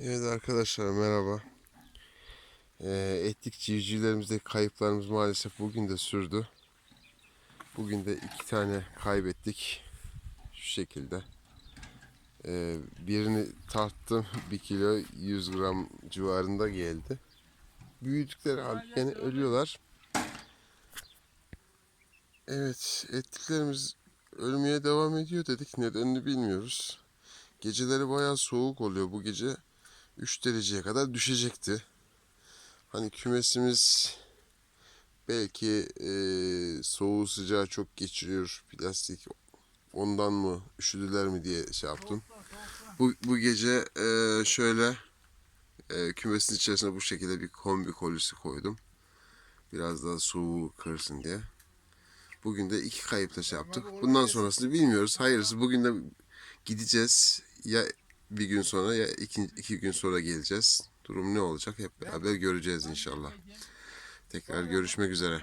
Evet arkadaşlar merhaba. Ee, etlik civcivlerimizdeki kayıplarımız maalesef bugün de sürdü. Bugün de iki tane kaybettik. Şu şekilde. Ee, birini tarttım. 1 kilo 100 gram civarında geldi. Büyüdükleri halde yani ölüyorlar. Evet etliklerimiz ölmeye devam ediyor dedik. Nedenini bilmiyoruz. Geceleri bayağı soğuk oluyor. Bu gece 3 dereceye kadar düşecekti. Hani kümesimiz belki e, soğuğu sıcağı çok geçiriyor plastik ondan mı üşüdüler mi diye şey yaptım. Bu, bu gece e, şöyle e, kümesin içerisine bu şekilde bir kombi kolisi koydum. Biraz daha soğuğu kırsın diye. Bugün de iki kayıpla şey yaptık. Bundan sonrasını bilmiyoruz. Hayırlısı bugün de gideceğiz. Ya bir gün sonra ya iki, iki gün sonra geleceğiz. Durum ne olacak hep beraber göreceğiz inşallah. Tekrar görüşmek üzere.